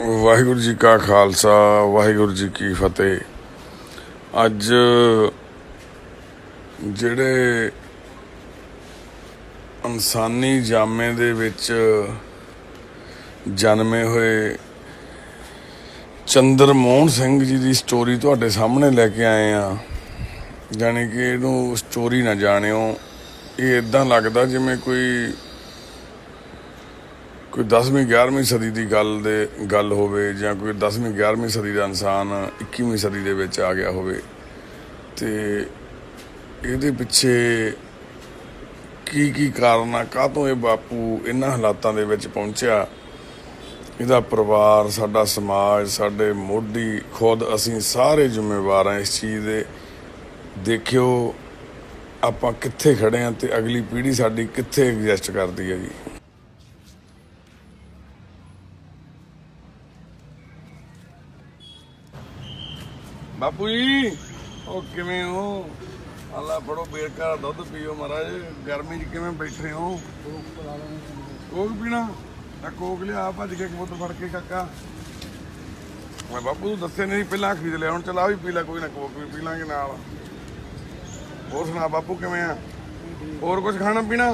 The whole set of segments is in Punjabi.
ਵਾਹਿਗੁਰੂ ਜੀ ਕਾ ਖਾਲਸਾ, ਵਾਹਿਗੁਰੂ ਜੀ ਕੀ ਫਤਿਹ। ਅੱਜ ਜਿਹੜੇ ਇਨਸਾਨੀ ਜਾਮੇ ਦੇ ਵਿੱਚ ਜਨਮੇ ਹੋਏ ਚੰਦਰ ਮੋਹਨ ਸਿੰਘ ਜੀ ਦੀ ਸਟੋਰੀ ਤੁਹਾਡੇ ਸਾਹਮਣੇ ਲੈ ਕੇ ਆਏ ਆ ਜਾਣੀ ਕਿ ਇਹਨੂੰ ਸਟੋਰੀ ਨਾ ਜਾਣਿਓ। ਇਹ ਇਦਾਂ ਲੱਗਦਾ ਜਿਵੇਂ ਕੋਈ ਕੋਈ 10ਵੀਂ 11ਵੀਂ ਸਦੀ ਦੀ ਗੱਲ ਦੇ, ਗੱਲ ਹੋਵੇ ਜਾਂ ਕੋਈ 10ਵੀਂ 11ਵੀਂ ਸਦੀ ਦਾ ਇਨਸਾਨ 21ਵੀਂ ਸਦੀ ਦੇ ਵਿੱਚ ਆ ਗਿਆ ਹੋਵੇ, ਤੇ ਇਹਦੇ ਪਿੱਛੇ ਕੀ ਕੀ ਕਾਰਨ ਆ? ਕਾਹਤੋਂ ਇਹ ਬਾਪੂ ਇਹਨਾਂ ਹਾਲਾਤਾਂ ਦੇ ਵਿੱਚ ਪਹੁੰਚਿਆ? ਇਹਦਾ ਪਰਿਵਾਰ, ਸਾਡਾ ਸਮਾਜ, ਸਾਡੇ ਮੋਢੀ, ਖੁਦ ਅਸੀਂ ਸਾਰੇ ਜ਼ਿੰਮੇਵਾਰ ਹਾਂ ਇਸ ਚੀਜ਼ ਦੇ। ਦੇਖਿਓ, ਆਪਾਂ ਕਿੱਥੇ ਖੜੇ ਹਾਂ ਤੇ ਅਗਲੀ ਪੀੜ੍ਹੀ ਸਾਡੀ ਕਿੱਥੇ ਐਗਜ਼ਿਸਟ ਕਰਦੀ ਹੈ ਜੀ ਬਾਪੂ ਜੀ ਉਹ ਕਿਵੇਂ ਹੋ? ਅੱਲਾ ਫੜੋ ਬੇਰਕਾ ਦੁੱਧ ਪੀਓ ਮਹਾਰਾਜ। ਗਰਮੀ 'ਚ ਕਿਵੇਂ ਬੈਠੇ ਹੋ? ਕੋਕ ਪੀਣਾ? ਆ ਕੋਕ ਲਿਆ ਭੱਜ ਕੇ ਕਬੂਤਰ ਫੜ ਕੇ ਕਾਕਾ। ਮੈਂ ਬਾਪੂ ਨੂੰ ਦੱਸਿਆ ਨਹੀਂ ਪਹਿਲਾਂ ਖਰੀਦ ਲਿਆ ਹੁਣ ਚਲਾ ਵੀ ਪੀ ਲੈ ਕੋਈ ਨਾ ਕੋਕ ਵੀ ਪੀ ਲਾਂਗੇ ਨਾਲ। ਹੋਰ ਸੁਣਾ ਬਾਪੂ ਕਿਵੇਂ ਆ? ਹੋਰ ਕੁਝ ਖਾਣਾ ਪੀਣਾ?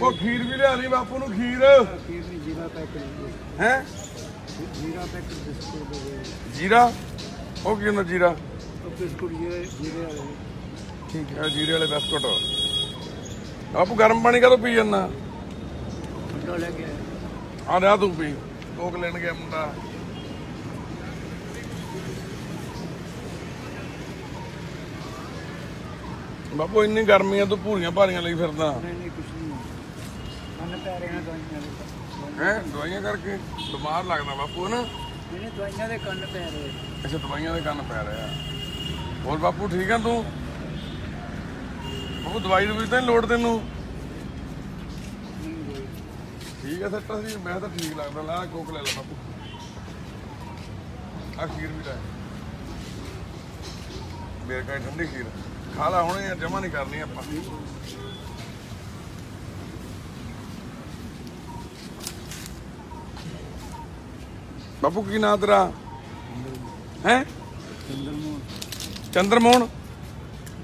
ਉਹ ਖੀਰ ਵੀ ਲਿਆ ਲਈ ਬਾਪੂ ਨੂੰ ਖੀਰ। ਜੀਰਾ ਪੈਕ ਹੈ? ਜੀਰਾ ਪੈਕ ਜੀਰਾ? ਉਹ ਕੀ ਹੁੰਦਾ ਜੀਰਾ? ਠੀਕ ਹੈ ਜੀਰੇ ਵਾਲੇ ਬਿਸਕੁਟ। ਆਪੂ ਗਰਮ ਪਾਣੀ ਕਦੋਂ ਪੀ ਜਾਂਦਾ? ਆ ਰਿਹਾ ਤੂੰ ਪੀ ਕੋਕ ਲੈਣ ਗਿਆ ਮੁੰਡਾ। ਬਾਪੂ ਇੰਨੀ ਗਰਮੀ ਆ ਤੂੰ ਭੂਰੀਆਂ ਭਾਰੀਆਂ ਲਈ ਫਿਰਦਾ। ਨਹੀਂ ਨਹੀਂ ਕੁਛ ਨਹੀਂ। ਮਨ ਪੈ ਰਿਹਾ ਦਵਾਈਆਂ ਹੈ ਦਵਾਈਆਂ ਕਰਕੇ ਬਿਮਾਰ ਲੱਗਦਾ ਬਾਪੂ ਨਾ ਇਹਨੇ ਅੱਛਾ, ਦਵਾਈਆਂ ਦੇ ਕੰਨ ਪੈ ਰਹੇ ਆ। ਹੋਰ ਬਾਪੂ, ਠੀਕ ਆ ਤੂੰ? ਬਾਪੂ, ਦਵਾਈ ਦੀ ਤਾਂ ਲੋੜ ਤੈਨੂੰ? ਠੀਕ ਆ ਸੱਟਾ ਸੀ ਮੈਂ ਤਾਂ ਠੀਕ ਲੱਗਦਾ। ਲੈ, ਕੋਕ ਲੈ ਲੈ ਬਾਪੂ। ਆ ਖੀਰ ਵੀ ਲੈ। ਮੇਰੇ ਕੋਲ ਠੰਡੀ ਖੀਰ। ਖਾ ਲਾ ਹੁਣੇ, ਜਮਾ ਨਹੀਂ ਕਰਨੀ ਆਪਾਂ। ਬਾਪੂ ਕੀ ਨਾਂ ਤੇਰਾ? ਹੈ? ਚੰਦਰ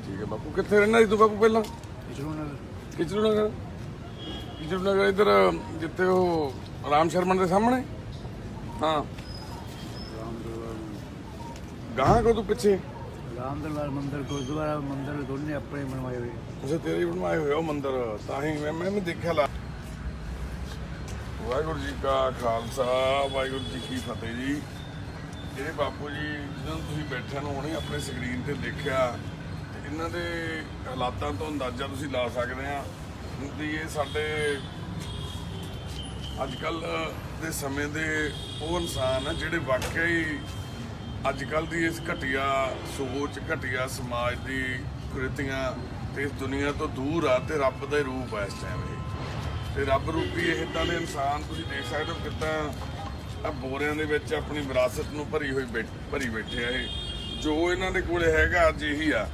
ਠੀਕ ਹੈ ਬਾਪੂ ਕਿੱਥੇ ਰਹਿਣਾ ਸੀ ਤੂੰ ਬਾਪੂ ਪਹਿਲਾਂ? ਕਿਚਰੂ ਨਗਰ ਕਿਚਰੂ ਨਗਰ ਕਿਚਰੂ ਨਗਰ ਇਧਰ ਜਿੱਥੇ ਉਹ ਰਾਮ ਸ਼ਰਮਨ ਦੇ ਸਾਹਮਣੇ? ਹਾਂ। ਗਾਂ ਕੋ ਤੂੰ ਪਿੱਛੇ? ਰਾਮ ਦਰਬਾਰ ਮੰਦਿਰ ਗੁਰਦੁਆਰਾ ਮੰਦਿਰ ਦੋਨੇ ਆਪਣੇ ਬਣਵਾਏ ਹੋਏ। ਉਸੇ ਤੇਰੇ ਬਣਵਾਏ ਹੋਏ ਉਹ ਮੰਦਿਰ। ਤਾਂ ਹੀ ਮੈਂ ਮੈਂ ਵੀ ਦੇਖਿਆ ਲਾ ਵਾਹਿਗੁਰੂ ਜੀ ਕਾ ਖਾਲਸਾ, ਵਾਹਿਗੁਰੂ ਜੀ ਕੀ ਫਤਿਹ ਜੀ। ਜਿਹੜੇ ਬਾਪੂ ਜੀ ਜਿਹਨਾਂ ਨੂੰ ਤੁਸੀਂ ਬੈਠਿਆਂ ਨੂੰ ਹੁਣੇ ਆਪਣੇ ਸਕਰੀਨ ਤੇ ਦੇਖਿਆ, ਤੇ ਇਹਨਾਂ ਦੇ ਹਾਲਾਤਾਂ ਤੋਂ ਅੰਦਾਜ਼ਾ ਤੁਸੀਂ ਲਾ ਸਕਦੇ ਆ। ਕਿ ਇਹ ਸਾਡੇ ਅੱਜ ਕੱਲ ਦੇ ਸਮੇਂ ਦੇ ਉਹ ਇਨਸਾਨ ਆ, ਜਿਹੜੇ ਵਾਕਿਆ ਹੀ ਅੱਜ ਕੱਲ ਦੀ ਇਸ ਘਟੀਆ ਸੋਚ, ਘਟੀਆ ਸਮਾਜ ਦੀ ਕੁਰੀਤੀਆਂ ਤੇ ਇਸ ਦੁਨੀਆ ਤੋਂ ਦੂਰ ਆ ਤੇ ਰੱਬ ਦਾ ਰੂਪ ਆ ਇਸ ਟਾਈਮ ਇਹ। ਤੇ ਰੱਬ ਰੂਪੀ ਇਹ ਇਦਾਂ ਦੇ ਇਨਸਾਨ ਤੁਸੀਂ ਦੇਖ ਸਕਦੇ ਹੋ ਕਿੱਦਾਂ ਆ ਬੋਰਿਆਂ ਦੇ ਵਿੱਚ ਆਪਣੀ ਵਿਰਾਸਤ ਨੂੰ ਭਰੀ ਹੋਈ ਬੈਠ- ਭਰੀ ਬੈਠੇ ਆ ਇਹ। ਜੋ ਇਹਨਾਂ ਦੇ ਕੋਲੇ ਹੈਗਾ ਅੱਜ ਇਹੀ ਆ।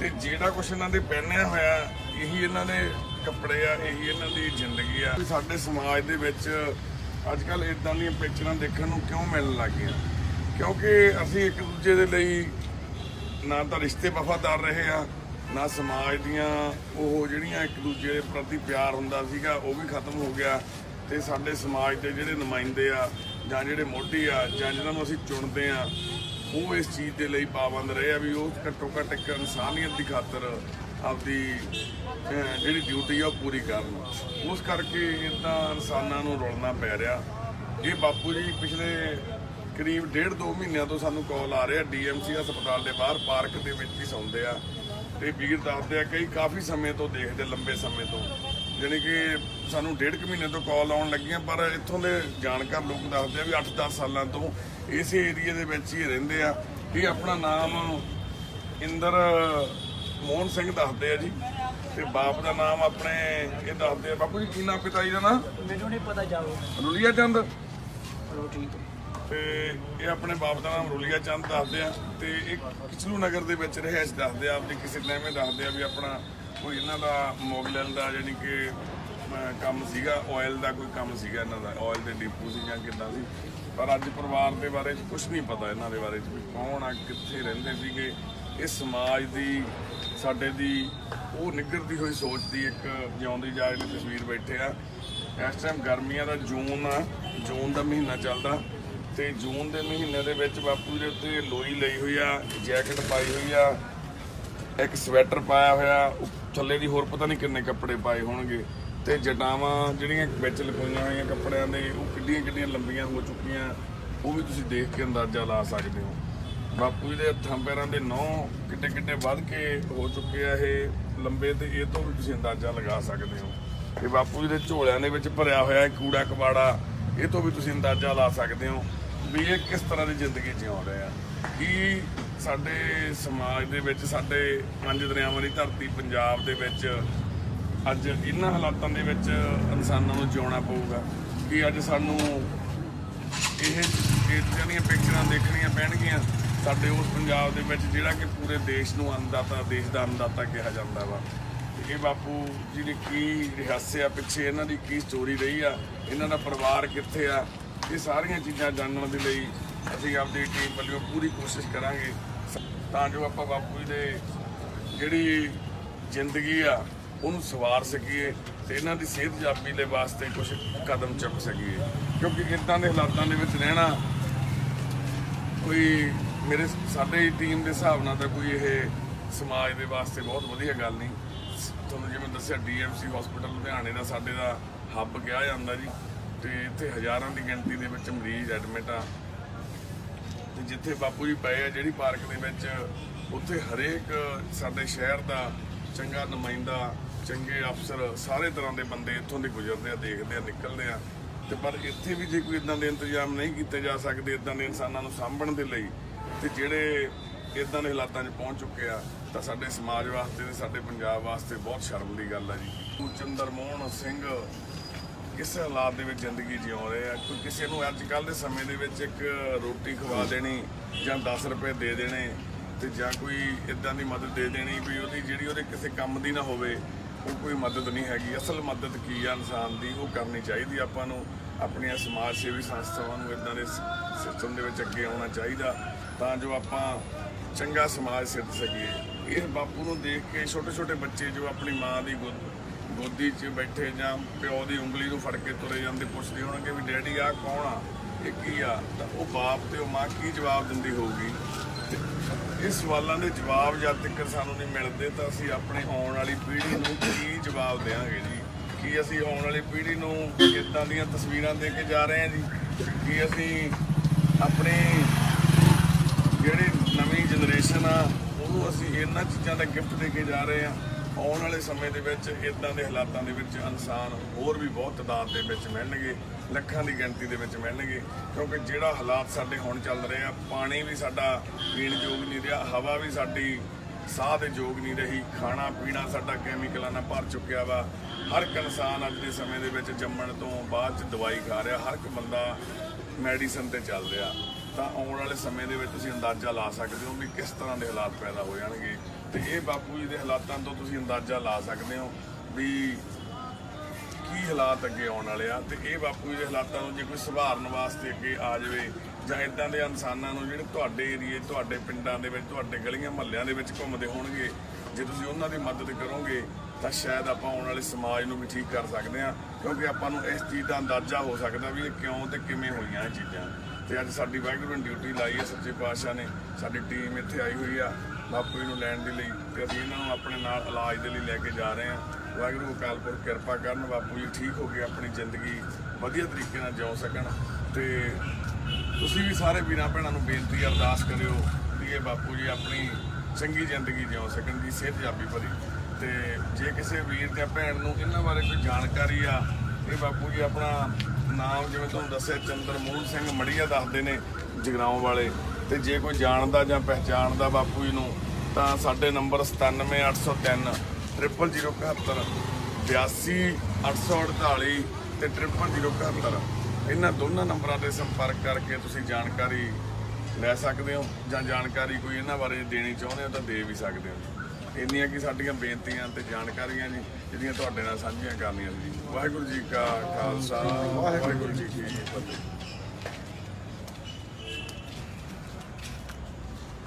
ਤੇ ਜਿਹੜਾ ਕੁਛ ਇਹਨਾਂ ਦੇ ਪਹਿਨਿਆ ਹੋਇਆ, ਇਹੀ ਇਹਨਾਂ ਦੇ ਕੱਪੜੇ ਆ, ਇਹੀ ਇਹਨਾਂ ਦੀ ਜ਼ਿੰਦਗੀ ਆ। ਸਾਡੇ ਸਮਾਜ ਦੇ ਵਿੱਚ ਅੱਜ ਕੱਲ ਇਦਾਂ ਦੀਆਂ ਪਿਕਚਰਾਂ ਦੇਖਣ ਨੂੰ ਕਿਉਂ ਮਿਲਣ ਲੱਗੀਆਂ? ਕਿਉਂਕਿ ਅਸੀਂ ਇੱਕ ਦੂਜੇ ਦੇ ਲਈ ਨਾ ਤਾਂ ਰਿਸ਼ਤੇ ਵਫਾਦਾਰ ਰਹੇ ਆ ਨਾ ਸਮਾਜ ਦੀਆਂ, ਉਹ ਜਿਹੜੀਆਂ ਇੱਕ ਦੂਜੇ ਦੇ ਪ੍ਰਤੀ ਪਿਆਰ ਹੁੰਦਾ ਸੀਗਾ, ਉਹ ਵੀ ਖਤਮ ਹੋ ਗਿਆ। ਤੇ ਸਾਡੇ ਸਮਾਜ ਦੇ ਜਿਹੜੇ ਨੁਮਾਇੰਦੇ ਆ, ਜਾਂ ਜਿਹੜੇ ਮੋਢੀ ਆ, ਜਾਂ ਜਿਹਨਾਂ ਨੂੰ ਅਸੀਂ ਚੁਣਦੇ ਆ, ਉਹ ਇਸ ਚੀਜ਼ ਦੇ ਲਈ ਪਾਬੰਦ ਰਹੇ ਆ ਵੀ ਉਹ ਘੱਟੋ ਘੱਟ ਇੱਕ ਇਨਸਾਨੀਅਤ ਦੀ ਖਾਤਰ ਆਪਦੀ ਜਿਹੜੀ ਡਿਊਟੀ ਆ ਉਹ ਪੂਰੀ ਕਰਨ। ਉਸ ਕਰਕੇ ਇਦਾਂ ਇਨਸਾਨਾਂ ਨੂੰ ਰੁਲਣਾ ਪੈ ਰਿਹਾ। ਇਹ ਬਾਪੂ ਜੀ ਪਿਛਲੇ ਕਰੀਬ ਡੇਢ ਦੋ ਮਹੀਨਿਆਂ ਤੋਂ ਸਾਨੂੰ ਕਾਲ ਆ ਰਿਹਾ ਡੀਐਮਸੀ ਹਸਪਤਾਲ ਦੇ ਬਾਹਰ, ਪਾਰਕ ਦੇ ਵਿੱਚ ਹੀ ਸੌਂਦੇ ਆ। ਤੇ ਵੀਰ ਦੱਸਦੇ ਆ ਕਈ ਕਾਫੀ ਸਮੇਂ ਤੋਂ ਦੇਖਦੇ ਲੰਬੇ ਸਮੇਂ ਤੋਂ। ਯਾਨੀ ਕਿ ਸਾਨੂੰ ਡੇਢ ਕੁ ਮਹੀਨੇ ਤੋਂ ਕਾਲ ਆਉਣ ਲੱਗੀਆਂ ਪਰ ਇੱਥੋਂ ਦੇ ਜਾਣਕਾਰ ਲੋਕ ਦੱਸਦੇ ਆ ਵੀ 8-10 ਸਾਲਾਂ ਤੋਂ ਇਸੇ ਏਰੀਆ ਦੇ ਵਿੱਚ ਹੀ ਰਹਿੰਦੇ ਆ। ਇਹ ਆਪਣਾ ਨਾਮ ਇੰਦਰ ਮੋਹਨ ਸਿੰਘ ਦੱਸਦੇ ਆ ਜੀ। ਤੇ ਬਾਪ ਦਾ ਨਾਮ ਆਪਣੇ ਇਹ ਦੱਸਦੇ ਆ। ਬਾਪੂ ਜੀ ਕਿੰਨਾ ਪਿਤਾ ਜੀ ਦਾ ਨਾਮ ਮੈਨੂੰ ਨਹੀਂ ਪਤਾ ਜਾਓ ਰੁਲੀਆ ਚੰਦ। ਰੋਟੀ ਤੇ ਇਹ ਆਪਣੇ ਬਾਪ ਦਾ ਨਾਮ ਰੋਲੀਆ ਚੰਦ ਦੱਸਦੇ ਆ ਤੇ ਇਹ ਕਿਚਲੂ ਨਗਰ ਦੇ ਵਿੱਚ ਰਹਿਸ਼ ਦੱਸਦੇ ਆ ਆਪਣੀ ਕਿਸੇ ਨਵੇਂ ਦੱਸਦੇ ਆ ਵੀ ਆਪਣਾ ਕੋਈ ਇਹਨਾਂ ਦਾ ਮੋਗਲਨ ਦਾ ਜਾਨੀ ਕਿ ਕੰਮ ਸੀਗਾ ਆਇਲ ਦਾ ਕੋਈ ਕੰਮ ਸੀਗਾ ਇਹਨਾਂ ਦਾ ਆਇਲ ਦੇ ਡੀਪੂ ਸੀ ਜਾਂ ਕਿੱਦਾਂ ਸੀ। ਪਰ ਅੱਜ ਪਰਿਵਾਰ ਦੇ ਬਾਰੇ ਕੁਝ ਨਹੀਂ ਪਤਾ ਇਹਨਾਂ ਦੇ ਬਾਰੇ ਵੀ ਕੌਣ ਆ, ਕਿੱਥੇ ਰਹਿੰਦੇ ਸੀਗੇ। ਇਸ ਸਮਾਜ ਦੀ, ਸਾਡੇ ਦੀ, ਉਹ ਨਿੱਗਰਦੀ ਹੋਈ ਸੋਚ ਦੀ ਇੱਕ ਜਿਉਂਦੀ ਜਾਗਦੀ ਤਸਵੀਰ ਬੈਠੇ ਆ। ਇਸ ਟਾਈਮ ਗਰਮੀਆਂ ਦਾ ਜੂਨ ਆ, ਜੂਨ ਦਾ ਮਹੀਨਾ ਚੱਲਦਾ। ਤੇ ਜੂਨ ਦੇ ਮਹੀਨੇ ਦੇ ਵਿੱਚ ਬਾਪੂ ਦੇ ਉੱਤੇ ਲੋਈ ਲਈ ਹੋਈ ਆ, ਜੈਕਟ ਪਾਈ ਹੋਈ ਆ, ਇੱਕ ਸਵੈਟਰ ਪਾਇਆ ਹੋਇਆ, ਥੱਲੇ ਦੀ ਹੋਰ ਪਤਾ ਨਹੀਂ ਕਿੰਨੇ ਕੱਪੜੇ ਪਾਏ ਹੋਣਗੇ। ਤੇ ਜਟਾਵਾਂ ਜਿਹੜੀਆਂ ਵਿੱਚ ਲਪਾਈਆਂ ਹੋਈਆਂ ਕੱਪੜਿਆਂ ਦੇ, ਉਹ ਕਿੱਡੀਆਂ ਕਿੱਡੀਆਂ ਲੰਬੀਆਂ ਹੋ ਚੁੱਕੀਆਂ, ਉਹ ਵੀ ਤੁਸੀਂ ਦੇਖ ਕੇ ਅੰਦਾਜ਼ਾ ਲਾ ਸਕਦੇ ਹੋ। ਬਾਪੂ ਜੀ ਦੇ ਹੱਥਾਂ ਪੈਰਾਂ ਦੇ ਨੌ ਕਿੱਡੇ ਕਿੱਡੇ ਵੱਧ ਕੇ ਹੋ ਚੁੱਕੇ ਆ ਇਹ ਲੰਬੇ ਤੇ ਇਹ ਤੋਂ ਵੀ ਤੁਸੀਂ ਅੰਦਾਜ਼ਾ ਲਗਾ ਸਕਦੇ ਹੋ। ਇਹ ਬਾਪੂ ਜੀ ਦੇ ਝੋਲਿਆਂ ਦੇ ਵਿੱਚ ਭਰਿਆ ਹੋਇਆ ਇਹ ਕੂੜਾ ਕਬਾੜਾ, ਇਹ ਤੋਂ ਵੀ ਤੁਸੀਂ ਅੰਦਾਜ਼ਾ ਲਾ ਸਕਦੇ ਹੋ। ਵੀ ਇਹ ਕਿਸ ਤਰ੍ਹਾਂ ਦੀ ਜ਼ਿੰਦਗੀ ਜਿਉਂ ਰਹੇ ਆ ਕੀ ਸਾਡੇ ਸਮਾਜ ਦੇ ਵਿੱਚ, ਸਾਡੇ ਪੰਜ ਦਰਿਆਵਾਂ ਦੀ ਧਰਤੀ ਪੰਜਾਬ ਦੇ ਵਿੱਚ ਅੱਜ ਇਹਨਾਂ ਹਾਲਾਤਾਂ ਦੇ ਵਿੱਚ ਇਨਸਾਨਾਂ ਨੂੰ ਜਿਉਣਾ ਪਊਗਾ? ਕਿ ਅੱਜ ਸਾਨੂੰ ਇਹ ਇਦਾਂ ਦੀਆਂ ਪਿਕਚਰਾਂ ਦੇਖਣੀਆਂ ਪੈਣਗੀਆਂ? ਸਾਡੇ ਉਸ ਪੰਜਾਬ ਦੇ ਵਿੱਚ ਜਿਹੜਾ ਕਿ ਪੂਰੇ ਦੇਸ਼ ਨੂੰ ਅੰਨਦਾਤਾ, ਦੇਸ਼ ਦਾ ਅੰਨਦਾਤਾ ਕਿਹਾ ਜਾਂਦਾ ਵਾ। ਇਹ ਬਾਪੂ ਜੀ ਦੀ ਕੀ ਰਹੱਸ ਆ? ਪਿੱਛੇ ਇਹਨਾਂ ਦੀ ਕੀ ਸਟੋਰੀ ਰਹੀ ਆ? ਇਹਨਾਂ ਦਾ ਪਰਿਵਾਰ ਕਿੱਥੇ ਆ? ਇਹ ਸਾਰੀਆਂ ਚੀਜ਼ਾਂ ਜਾਣਨ ਦੇ ਲਈ ਅਸੀਂ ਆਪਦੀ ਟੀਮ ਵੱਲੋਂ ਪੂਰੀ ਕੋਸ਼ਿਸ਼ ਕਰਾਂਗੇ ਤਾਂ ਜੋ ਆਪਾਂ ਬਾਪੂ ਜੀ ਦੇ ਜਿਹੜੀ ਜ਼ਿੰਦਗੀ ਆ, ਉਹਨੂੰ ਸਵਾਰ ਸਕੀਏ ਤੇ ਇਹਨਾਂ ਦੀ ਸਿਹਤ ਜਾਬੀ ਦੇ ਵਾਸਤੇ ਕੁਝ ਕਦਮ ਚੁੱਕ ਸਕੀਏ। ਕਿਉਂਕਿ ਇਦਾਂ ਦੇ ਹਾਲਾਤਾਂ ਦੇ ਵਿੱਚ ਰਹਿਣਾ ਕੋਈ ਮੇਰੇ ਸਾਡੇ ਟੀਮ ਦੇ ਹਿਸਾਬ ਨਾਲ ਤਾਂ ਕੋਈ ਇਹ ਸਮਾਜ ਦੇ ਵਾਸਤੇ ਬਹੁਤ ਵਧੀਆ ਗੱਲ ਨਹੀਂ। ਤੁਹਾਨੂੰ ਜਿਵੇਂ ਦੱਸਿਆ ਡੀਐਮਸੀ ਹਸਪੀਟਲ ਲੁਧਿਆਣੇ ਦਾ ਸਾਡੇ ਦਾ ਹੱਬ ਕਿਹਾ ਜਾਂਦਾ ਜੀ। ਤੇ ਇੱਥੇ ਹਜ਼ਾਰਾਂ ਦੀ ਗਿਣਤੀ ਦੇ ਵਿੱਚ ਮਰੀਜ਼ ਐਡਮਿਟ ਆ। ਤੇ ਜਿੱਥੇ ਬਾਪੂ ਜੀ ਪਏ ਆ, ਜਿਹੜੀ ਪਾਰਕ ਦੇ ਵਿੱਚ, ਉੱਥੇ ਹਰੇਕ ਸਾਡੇ ਸ਼ਹਿਰ ਦਾ ਚੰਗਾ ਨੁਮਾਇੰਦਾ, ਚੰਗੇ ਅਫਸਰ, ਸਾਰੇ ਤਰ੍ਹਾਂ ਦੇ ਬੰਦੇ ਇੱਥੋਂ ਦੇ ਗੁਜ਼ਰਦੇ ਆ, ਦੇਖਦੇ ਆ, ਨਿਕਲਦੇ ਆ। ਤੇ ਪਰ ਇੱਥੇ ਵੀ ਜੇ ਕੋਈ ਇਦਾਂ ਦੇ ਇੰਤਜ਼ਾਮ ਨਹੀਂ ਕੀਤੇ ਜਾ ਸਕਦੇ ਇਦਾਂ ਦੇ ਇਨਸਾਨਾਂ ਨੂੰ ਸਾਂਭਣ ਦੇ ਲਈ, ਤੇ ਜਿਹੜੇ ਇਦਾਂ ਦੇ ਹਾਲਾਤਾਂ 'ਚ ਪਹੁੰਚ ਚੁੱਕੇ ਆ, ਤਾਂ ਸਾਡੇ ਸਮਾਜ ਵਾਸਤੇ ਤੇ ਸਾਡੇ ਪੰਜਾਬ ਵਾਸਤੇ ਬਹੁਤ ਸ਼ਰਮ ਦੀ ਗੱਲ ਆ ਜੀ। ਚੰਦਰ ਮੋਹਨ ਸਿੰਘ ਕਿਸ ਹਾਲਾਤ ਦੇ ਵਿੱਚ ਜ਼ਿੰਦਗੀ ਜਿਉ ਰਹੇ ਆ, ਕੋਈ ਕਿਸੇ ਨੂੰ ਅੱਜ ਕੱਲ ਦੇ ਸਮੇਂ ਦੇ ਵਿੱਚ ਇੱਕ ਰੋਟੀ ਖਵਾ ਦੇਣੀ ਜਾਂ 10 ਰੁਪਏ ਦੇ ਦੇਣੇ ਤੇ ਜਾਂ ਕੋਈ ਇਦਾਂ ਦੀ ਮਦਦ ਦੇ ਦੇਣੀ ਵੀ ਉਹਦੀ ਜਿਹੜੀ ਉਹਦੇ ਕਿਸੇ ਕੰਮ ਦੀ ਨਾ ਹੋਵੇ, ਉਹ ਕੋਈ ਮਦਦ ਨਹੀਂ ਹੈਗੀ। ਅਸਲ ਮਦਦ ਕੀ ਆ ਇਨਸਾਨ ਦੀ? ਉਹ ਕਰਨੀ ਚਾਹੀਦੀ ਆਪਾਂ ਨੂੰ। ਆਪਣੀਆਂ ਸਮਾਜ ਸੇਵੀ ਸੰਸਥਾਵਾਂ ਨੂੰ ਇਦਾਂ ਦੇ ਸਿਸਟਮ ਦੇ ਵਿੱਚ ਅੱਗੇ ਆਉਣਾ ਚਾਹੀਦਾ ਤਾਂ ਜੋ ਆਪਾਂ ਚੰਗਾ ਸਮਾਜ ਸਿੱਧ ਸਕੀਏ। ਇਹ ਬਾਪੂ ਨੂੰ ਦੇਖ ਕੇ ਛੋਟੇ ਛੋਟੇ ਬੱਚੇ ਜੋ ਆਪਣੀ ਮਾਂ ਦੀ ਗੋਦੀ 'ਚ ਬੈਠੇ ਜਾਂ ਪਿਓ ਦੀ ਉਂਗਲੀ ਨੂੰ ਫੜ ਕੇ ਤੁਰੇ ਜਾਂਦੇ ਪੁੱਛਦੇ ਹੋਣਗੇ ਵੀ ਡੈਡੀ ਆ ਕੌਣ ਆ? ਇਹ ਕੀ ਆ? ਤਾਂ ਉਹ ਬਾਪ ਤੇ ਉਹ ਮਾਂ ਕੀ ਜਵਾਬ ਦਿੰਦੀ ਹੋਊਗੀ? ਤੇ ਇਹ ਸਵਾਲਾਂ ਦੇ ਜਵਾਬ ਜਦ ਤੱਕ ਸਾਨੂੰ ਨਹੀਂ ਮਿਲਦੇ ਤਾਂ ਅਸੀਂ ਆਪਣੀ ਆਉਣ ਵਾਲੀ ਪੀੜ੍ਹੀ ਨੂੰ ਕੀ ਜਵਾਬ ਦੇਵਾਂਗੇ ਜੀ? ਕੀ ਅਸੀਂ ਆਉਣ ਵਾਲੀ ਪੀੜ੍ਹੀ ਨੂੰ ਇਦਾਂ ਦੀਆਂ ਤਸਵੀਰਾਂ ਦੇ ਕੇ ਜਾ ਰਹੇ ਹਾਂ ਜੀ? ਕੀ ਅਸੀਂ ਆਪਣੇ ਜਿਹੜੀ ਨਵੀਂ ਜਨਰੇਸ਼ਨ ਆ, ਉਹਨੂੰ ਅਸੀਂ ਇਹਨਾਂ ਚੀਜ਼ਾਂ ਦਾ ਗਿਫਟ ਦੇ ਕੇ ਜਾ ਰਹੇ ਹਾਂ? ਆਉਣ ਵਾਲੇ ਸਮੇਂ ਦੇ ਵਿੱਚ ਇਦਾਂ ਦੇ ਹਾਲਾਤਾਂ ਦੇ ਵਿੱਚ ਇਨਸਾਨ ਹੋਰ ਵੀ ਬਹੁਤ ਤਾਦਾਦ ਦੇ ਵਿੱਚ ਮਿਲਣਗੇ, ਲੱਖਾਂ ਦੀ ਗਿਣਤੀ ਦੇ ਵਿੱਚ ਮਿਲਣਗੇ, ਕਿਉਂਕਿ ਜਿਹੜਾ ਹਾਲਾਤ ਸਾਡੇ ਹੁਣ ਚੱਲ ਰਹੇ ਆ, ਪਾਣੀ ਵੀ ਸਾਡਾ ਪੀਣ ਯੋਗ ਨਹੀਂ ਰਿਹਾ, ਹਵਾ ਵੀ ਸਾਡੀ ਸਾਹ ਦੇ ਯੋਗ ਨਹੀਂ ਰਹੀ, ਖਾਣਾ ਪੀਣਾ ਸਾਡਾ ਕੈਮੀਕਲਾਂ ਨਾਲ ਭਰ ਚੁੱਕਿਆ ਵਾ। ਹਰ ਇੱਕ ਇਨਸਾਨ ਅੱਜ ਦੇ ਸਮੇਂ ਦੇ ਵਿੱਚ ਜੰਮਣ ਤੋਂ ਬਾਅਦ ਚ ਦਵਾਈ ਖਾ ਰਿਹਾ, ਹਰ ਇੱਕ ਬੰਦਾ ਮੈਡੀਸਨ ਤੇ ਚੱਲ ਰਿਹਾ। ਤਾਂ ਆਉਣ ਵਾਲੇ ਸਮੇਂ ਦੇ ਵਿੱਚ ਤੁਸੀਂ ਅੰਦਾਜ਼ਾ ਲਾ ਸਕਦੇ ਹੋ ਵੀ ਕਿਸ ਤਰ੍ਹਾਂ ਦੇ ਹਾਲਾਤ ਪੈਦਾ ਹੋ ਜਾਣਗੇ। ਤੇ ਇਹ ਬਾਪੂ ਜੀ ਦੇ ਹਾਲਾਤਾਂ ਤੋਂ ਤੁਸੀਂ ਅੰਦਾਜ਼ਾ ਲਾ ਸਕਦੇ ਹੋ ਵੀ ਕੀ ਹਾਲਾਤ ਅੱਗੇ ਆਉਣ ਵਾਲੇ ਆ ਤੇ ਇਹ ਬਾਪੂ ਜੀ ਦੇ ਹਾਲਾਤਾਂ ਨੂੰ ਜੇ ਕੋਈ ਸੁਧਾਰਨ ਵਾਸਤੇ ਅੱਗੇ ਆ ਜਾਵੇ ਜਾਂ ਇਦਾਂ ਦੇ ਇਨਸਾਨਾਂ ਨੂੰ ਜਿਹੜੇ ਤੁਹਾਡੇ ਏਰੀਏ, ਤੁਹਾਡੇ ਪਿੰਡਾਂ ਦੇ ਵਿੱਚ, ਤੁਹਾਡੇ ਗਲੀਆਂ ਮਹੱਲਿਆਂ ਦੇ ਵਿੱਚ ਘੁੰਮਦੇ ਹੋਣਗੇ, ਜੇ ਤੁਸੀਂ ਉਹਨਾਂ ਦੀ ਮਦਦ ਕਰੋਗੇ, ਤਾਂ ਸ਼ਾਇਦ ਆਪਾਂ ਆਉਣ ਵਾਲੇ ਸਮਾਜ ਨੂੰ ਵੀ ਠੀਕ ਕਰ ਸਕਦੇ ਹਾਂ, ਕਿਉਂਕਿ ਆਪਾਂ ਨੂੰ ਇਸ ਚੀਜ਼ ਦਾ ਅੰਦਾਜ਼ਾ ਹੋ ਸਕਦਾ ਵੀ ਇਹ ਕਿਉਂ ਤੇ ਕਿਵੇਂ ਹੋਈਆਂ ਇਹ ਚੀਜ਼ਾਂ। ਤੇ ਅੱਜ ਸਾਡੀ ਵਾਹਿਗੁਰੂ ਨੇ ਡਿਊਟੀ ਲਾਈ ਹੈ, ਸੱਚੇ ਪਾਤਸ਼ਾਹ ਨੇ, ਸਾਡੀ ਟੀਮ ਇੱਥੇ ਆਈ ਹੋਈ ਆ ਬਾਪੂ ਜੀ ਨੂੰ ਲੈਣ ਦੇ ਲਈ ਤੇ ਅਸੀਂ ਇਹਨਾਂ ਨੂੰ ਆਪਣੇ ਨਾਲ ਇਲਾਜ ਦੇ ਲਈ ਲੈ ਕੇ ਜਾ ਰਹੇ ਹਾਂ। ਵਾਹਿਗੁਰੂ ਅਕਾਲ ਪੁਰਖ ਕਿਰਪਾ ਕਰਨ, ਬਾਪੂ ਜੀ ਠੀਕ ਹੋ ਕੇ ਆਪਣੀ ਜ਼ਿੰਦਗੀ ਵਧੀਆ ਤਰੀਕੇ ਨਾਲ ਜਿਉ ਸਕਣ। ਤੇ ਤੁਸੀਂ ਵੀ ਸਾਰੇ ਵੀਰਾਂ ਭੈਣਾਂ ਨੂੰ ਬੇਨਤੀ ਅਰਦਾਸ ਕਰਿਓ ਕਿ ਇਹ ਬਾਪੂ ਜੀ ਆਪਣੀ ਚੰਗੀ ਜ਼ਿੰਦਗੀ ਜਿਉ ਸਕਣ, ਦੀ ਸਿਹਤ ਜਾਬੀ ਭਰੀ। ਤੇ ਜੇ ਕਿਸੇ ਵੀਰ ਜਾਂ ਭੈਣ ਨੂੰ ਇਹਨਾਂ ਬਾਰੇ ਕੋਈ ਜਾਣਕਾਰੀ ਆ, ਇਹ ਬਾਪੂ ਜੀ ਆਪਣਾ ਨਾਮ ਜਿਵੇਂ ਤੁਹਾਨੂੰ ਦੱਸਿਆ ਚੰਦਰ ਮੋਹਨ ਸਿੰਘ ਮੜੀਆ ਦੱਸਦੇ ਨੇ ਜਗਰਾਉਂ ਵਾਲੇ। ਤੇ ਜੇ ਕੋਈ ਜਾਣਦਾ ਜਾਂ ਪਹਿਚਾਣਦਾ ਬਾਪੂ ਜੀ ਨੂੰ, ਤਾਂ ਸਾਡੇ ਨੰਬਰ 97803 00071 82848 ਤੇ 00071 ਇਹਨਾਂ ਦੋਨਾਂ ਨੰਬਰਾਂ ਤੇ ਸੰਪਰਕ ਕਰਕੇ ਤੁਸੀਂ ਜਾਣਕਾਰੀ ਲੈ ਸਕਦੇ ਹੋ ਜਾਂ ਜਾਣਕਾਰੀ ਕੋਈ ਇਹਨਾਂ ਬਾਰੇ ਦੇਣੀ ਚਾਹੁੰਦੇ ਹੋ ਤਾਂ ਦੇ ਵੀ ਸਕਦੇ ਹੋ ਇੰਨੀਆਂ ਕੀ ਸਾਡੀਆਂ ਬੇਨਤੀਆਂ ਤੇ ਜਾਣਕਾਰੀਆਂ ਜੀ, ਜਿਹੜੀਆਂ ਤੁਹਾਡੇ ਨਾਲ ਸਾਂਝੀਆਂ ਕਰਨੀਆਂ ਸੀ ਜੀ। ਵਾਹਿਗੁਰੂ ਜੀ ਕਾ ਖਾਲਸਾ, ਵਾਹਿਗੁਰੂ ਜੀ ਕੀ ਫਤਿਹ।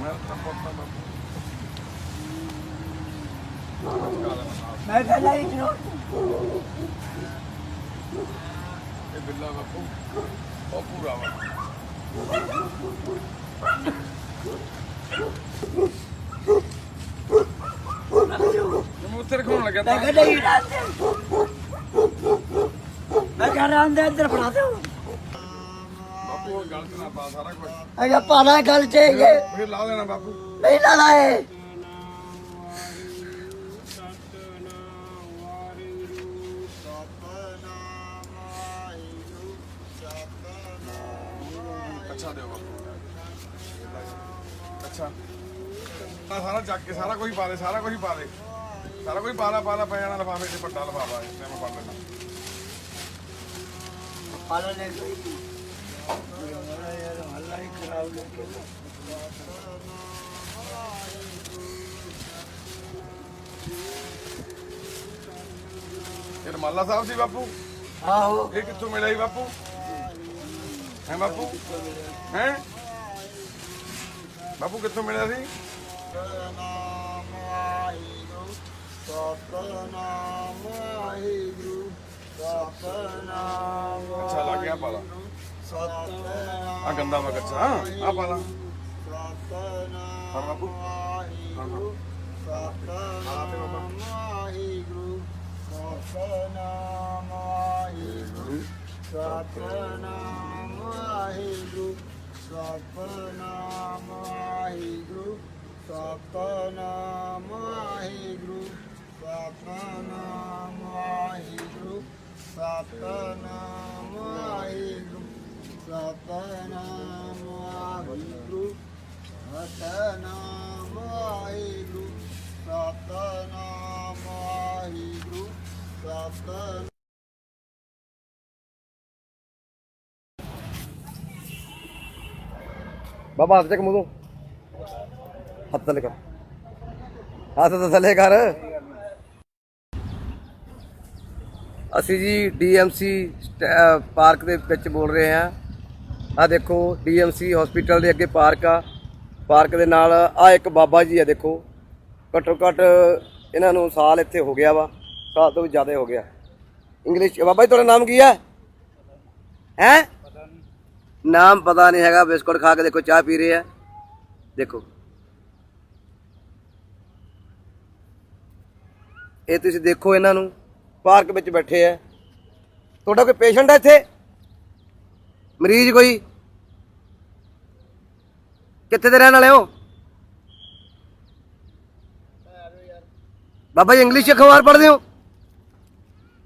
ਮੈਂ ਪਹਿਲਾਂ ਹੀ ਜਰੂਰ ਇਹ ਬਿੱਲਾ ਬਾਪੂ ਉਹ ਪੂਰਾ ਵਾ ਕਬੂਤਰ ਖਾਣ ਲੱਗਾ ਤਾਂ ਮੈਂ ਕਹਿੰਦਾ ਮੈਂ ਕਹਿੰਦਾ ਅੰਦਰ ਅੰਦਰ ਫੜਾ ਦਿਓ ਉਹ ਗਲਤ ਨਾ ਪਾ ਸਾਰਾ ਕੁਝ ਗੱਲ ਚਾਹੀਏ ਫਿਰ ਲਾ ਦੇਣਾ ਬਾਪੂ। ਨਹੀਂ ਨਾ ਲਾਏ ਅੱਛਾ ਦਿਓ ਬਾਪੂ। ਅੱਛਾ। ਆ ਸਾਰਾ ਚੱਕ ਕੇ ਸਾਰਾ ਕੁਝ ਪਾ ਦੇ ਸਾਰਾ ਕੁਝ ਪਾ ਦੇ। ਸਾਰਾ ਕੁਝ ਪਾ ਲਾ ਪਾ ਲਾ ਜਾਣਾ ਲਫਾਫੇ 'ਚ ਵੱਡਾ ਲਫਾਫਾ ਇਸ ਮੈਂ ਪਾ ਲੈਣਾ ਪਾਲੋ ਨੇ ਕੋਈ ਇਹ ਰਮਾਲਾ ਸਾਹਿਬ ਸੀ ਬਾਪੂ? ਆਹੋ। ਇਹ ਕਿੱਥੋਂ ਮਿਲਿਆ ਸੀ ਬਾਪੂ? ਹੈ ਬਾਪੂ? ਹੈ? ਬਾਪੂ ਕਿੱਥੋਂ ਮਿਲਿਆ ਸੀ? ਅੱਛਾ ਲੱਗ ਗਿਆ ਪਾਲਾ। Ang ganda magat sa Satana Satnam Waheguru Satnam Waheguru Satnam. Waheguru Satnam ਬਾਬਾ, ਹੱਥ ਚੱਕ ਮੂੰਹ ਹੱਥ ਥੱਲੇ ਕਰ। ਹੱਥ ਤਾਂ ਥੱਲੇ ਕਰ। ਅਸੀਂ ਜੀ ਡੀਐਮਸੀ ਪਾਰਕ ਦੇ ਵਿੱਚ ਬੋਲ ਰਹੇ ਹਾਂ। ਆ ਦੇਖੋ ਡੀਐਮਸੀ ਹਸਪੀਟਲ ਦੇ ਅੱਗੇ ਪਾਰਕ ਆ। ਪਾਰਕ ਦੇ ਨਾਲ ਆ ਇੱਕ ਬਾਬਾ ਜੀ ਆ, ਦੇਖੋ। ਘੱਟੋ ਘੱਟ ਇਹਨਾਂ ਨੂੰ ਸਾਲ ਇੱਥੇ ਹੋ ਗਿਆ ਵਾ, ਸਾਲ ਤੋਂ ਵੀ ਜ਼ਿਆਦਾ ਹੋ ਗਿਆ। ਇੰਗਲਿਸ਼ ਬਾਬਾ ਜੀ, ਤੁਹਾਡਾ ਨਾਮ ਕੀ ਹੈ? ਹੈ? ਨਾਮ ਪਤਾ ਨਹੀਂ ਹੈਗਾ, ਬਿਸਕੁਟ ਖਾ ਕੇ ਦੇਖੋ, ਚਾਹ ਪੀ ਰਹੇ ਆ। ਦੇਖੋ। ਇਹ ਤੁਸੀਂ ਦੇਖੋ ਇਹਨਾਂ ਨੂੰ, ਪਾਰਕ ਵਿੱਚ ਬੈਠੇ ਆ। ਤੁਹਾਡਾ ਕੋਈ ਪੇਸ਼ੈਂਟ ਹੈ ਇੱਥੇ? ਮਰੀਜ਼ ਕੋਈ? ਕਿੱਥੇ ਦੇ ਰਹਿਣ ਵਾਲੇ ਹੋ? ਬਾਬਾ ਜੀ ਇੰਗਲਿਸ਼ ਅਖਬਾਰ ਪੜ੍ਹਦੇ ਹੋ?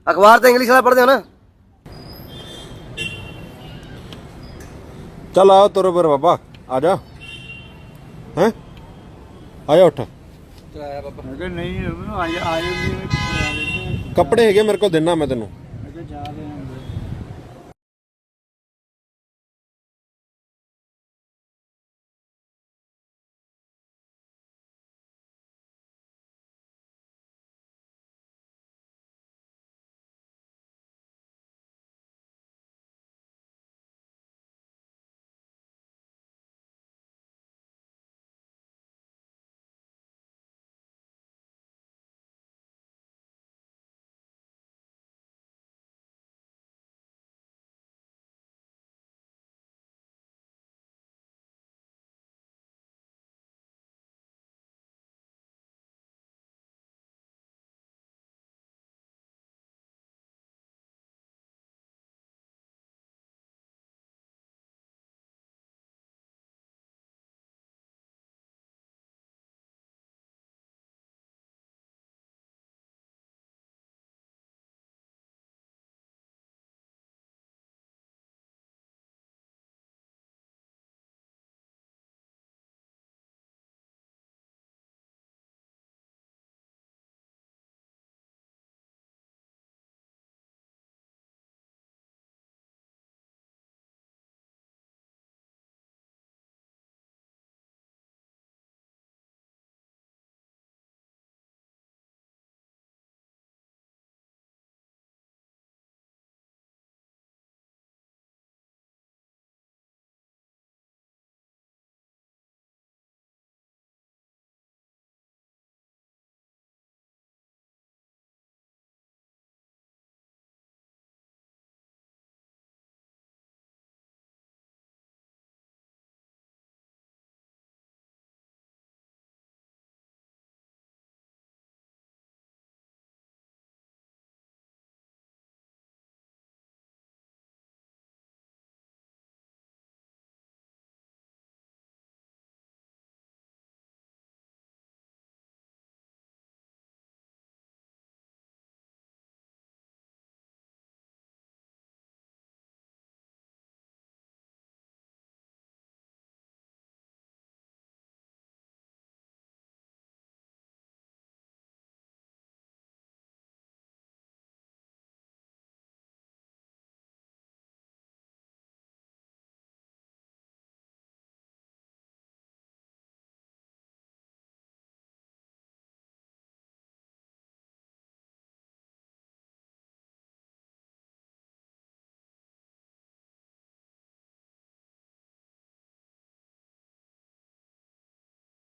ਅਖਬਾਰ ਤਾਂ ਇੰਗਲਿਸ਼ ਵਾਲਾ ਪੜ੍ਹਦੇ ਹੋ ਨਾ? ਚੱਲ ਆ ਤੁਰ ਪਰ ਬਾਬਾ ਆ ਜਾ। ਹੈ? ਆ ਜਾ ਉੱਠ। ਮੈਂ ਕਿਹਾ ਨਹੀਂ ਆਏ ਵੀ ਕੱਪੜੇ ਹੈਗੇ ਮੇਰੇ ਕੋਲ ਦੇਣਾ ਮੈਂ ਤੈਨੂੰ।